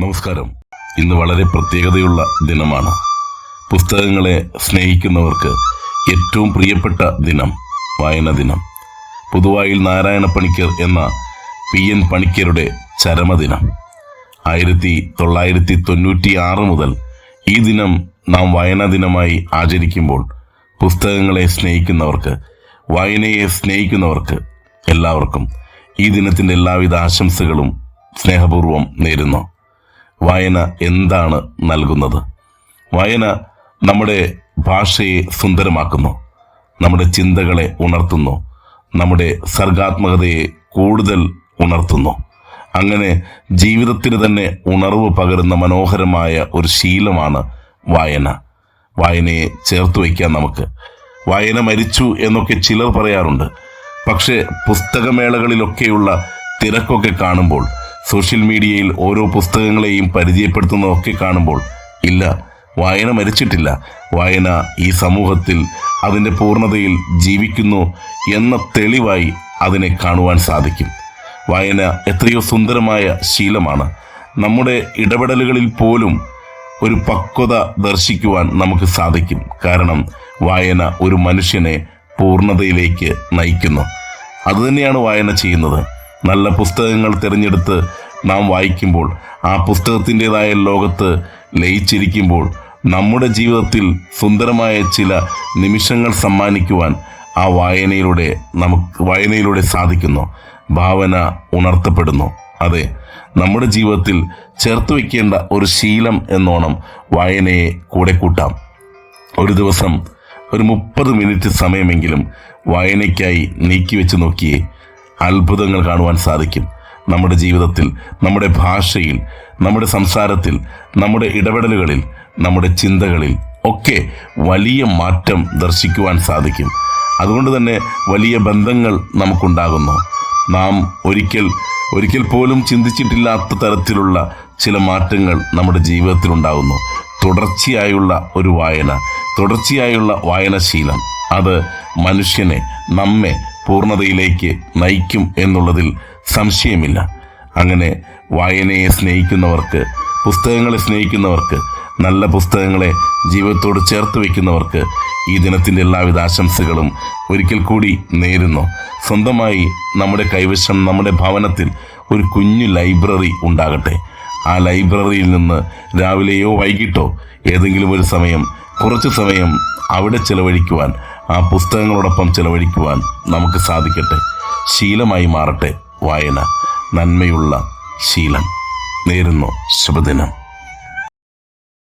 നമസ്കാരം. ഇന്ന് വളരെ പ്രത്യേകതയുള്ള ദിനമാണ്. പുസ്തകങ്ങളെ സ്നേഹിക്കുന്നവർക്ക് ഏറ്റവും പ്രിയപ്പെട്ട ദിനം വായന ദിനം. പുതുവായിൽ നാരായണ പണിക്കർ എന്ന പി എൻ പണിക്കരുടെ ചരമദിനം. ആയിരത്തി തൊള്ളായിരത്തി തൊണ്ണൂറ്റി ആറ് മുതൽ ഈ ദിനം നാം വായനാ ദിനമായി ആചരിക്കുമ്പോൾ പുസ്തകങ്ങളെ സ്നേഹിക്കുന്നവർക്ക് വായനയെ സ്നേഹിക്കുന്നവർക്ക് എല്ലാവർക്കും ഈ ദിനത്തിന്റെ എല്ലാവിധ ആശംസകളും സ്നേഹപൂർവം നേരുന്നു. വായന എന്താണ് നൽകുന്നത്? വായന നമ്മുടെ ഭാഷയെ സുന്ദരമാക്കുന്നു നമ്മുടെ ചിന്തകളെ ഉണർത്തുന്നു നമ്മുടെ സർഗാത്മകതയെ കൂടുതൽ ഉണർത്തുന്നു. അങ്ങനെ ജീവിതത്തിന് തന്നെ ഉണർവ് പകരുന്ന മനോഹരമായ ഒരു ശീലമാണ് വായന. വായനയെ ചേർത്ത് വയ്ക്കാൻ നമുക്ക്. വായന മരിച്ചു എന്നൊക്കെ ചിലർ പറയാറുണ്ട്. പക്ഷേ പുസ്തകമേളകളിലൊക്കെയുള്ള തിരക്കൊക്കെ കാണുമ്പോൾ സോഷ്യൽ മീഡിയയിൽ ഓരോ പുസ്തകങ്ങളെയും പരിചയപ്പെടുത്തുന്നതൊക്കെ കാണുമ്പോൾ ഇല്ല വായന മരിച്ചിട്ടില്ല. വായന ഈ സമൂഹത്തിൽ അതിന്റെ പൂർണതയിൽ ജീവിക്കുന്നു എന്ന തെളിവായി അതിനെ കാണുവാൻ സാധിക്കും. വായന എത്രയോ സുന്ദരമായ ശീലമാണ്. നമ്മുടെ ഇടപെടലുകളിൽ പോലും ഒരു പക്വത ദർശിക്കുവാൻ നമുക്ക് സാധിക്കും. കാരണം വായന ഒരു മനുഷ്യനെ പൂർണതയിലേക്ക് നയിക്കുന്നു. അതുതന്നെയാണ് വായന ചെയ്യുന്നത്. നല്ല പുസ്തകങ്ങൾ തിരഞ്ഞെടുത്ത് നാം വായിക്കുമ്പോൾ ആ പുസ്തകത്തിന്റെതായ ലോകത്ത് ലയിച്ചിരിക്കുമ്പോൾ നമ്മുടെ ജീവിതത്തിൽ സുന്ദരമായ ചില നിമിഷങ്ങൾ സമ്മാനിക്കുവാൻ ആ വായനയിലൂടെ നമുക്ക് വായനയിലൂടെ സാധിക്കുന്നു. ഭാവന ഉണർത്തപ്പെടുന്നു. അതെ നമ്മുടെ ജീവിതത്തിൽ ചേർത്ത് വയ്ക്കേണ്ട ഒരു ശീലം എന്നോണം വായനയെ കൂടെ കൂട്ടാം. ഒരു ദിവസം ഒരു മുപ്പത് മിനിറ്റ് സമയമെങ്കിലും വായനയ്ക്കായി നീക്കിവെച്ച് നോക്കിയേ അത്ഭുതങ്ങൾ കാണുവാൻ സാധിക്കും. നമ്മുടെ ജീവിതത്തിൽ നമ്മുടെ ഭാഷയിൽ നമ്മുടെ സംസാരത്തിൽ നമ്മുടെ ഇടപെടലുകളിൽ നമ്മുടെ ചിന്തകളിൽ ഒക്കെ വലിയ മാറ്റം ദർശിക്കുവാൻ സാധിക്കും. അതുകൊണ്ട് തന്നെ വലിയ ബന്ധങ്ങൾ നമുക്കുണ്ടാകുന്നു. നാം ഒരിക്കൽ ഒരിക്കൽ പോലും ചിന്തിച്ചിട്ടില്ലാത്ത തരത്തിലുള്ള ചില മാറ്റങ്ങൾ നമ്മുടെ ജീവിതത്തിൽ ഉണ്ടാകുന്നു. തുടർച്ചയായുള്ള ഒരു വായന തുടർച്ചയായുള്ള വായനശീലം. അത് മനുഷ്യനെ നമ്മെ പൂർണതയിലേക്ക് നയിക്കും എന്നുള്ളതിൽ സംശയമില്ല. അങ്ങനെ വായനയെ സ്നേഹിക്കുന്നവർക്ക് പുസ്തകങ്ങളെ സ്നേഹിക്കുന്നവർക്ക് നല്ല പുസ്തകങ്ങളെ ജീവിതത്തോട് ചേർത്ത് വയ്ക്കുന്നവർക്ക് ഈ ദിനത്തിന്റെ എല്ലാവിധ ആശംസകളും ഒരിക്കൽ കൂടി നേരുന്നു. സ്വന്തമായി നമ്മുടെ കൈവശം നമ്മുടെ ഭവനത്തിൽ ഒരു കുഞ്ഞു ലൈബ്രറി ഉണ്ടാകട്ടെ. ആ ലൈബ്രറിയിൽ നിന്ന് രാവിലെയോ വൈകിട്ടോ ഏതെങ്കിലും ഒരു സമയം കുറച്ച് സമയം അവിടെ ചെലവഴിക്കുവാൻ ആ പുസ്തകങ്ങളോടൊപ്പം ചെലവഴിക്കുവാൻ നമുക്ക് സാധിക്കട്ടെ. ശീലമായി മാറട്ടെ വായന. നന്മയുള്ള ശീലം. നേരുന്നു. ശുഭദിനം.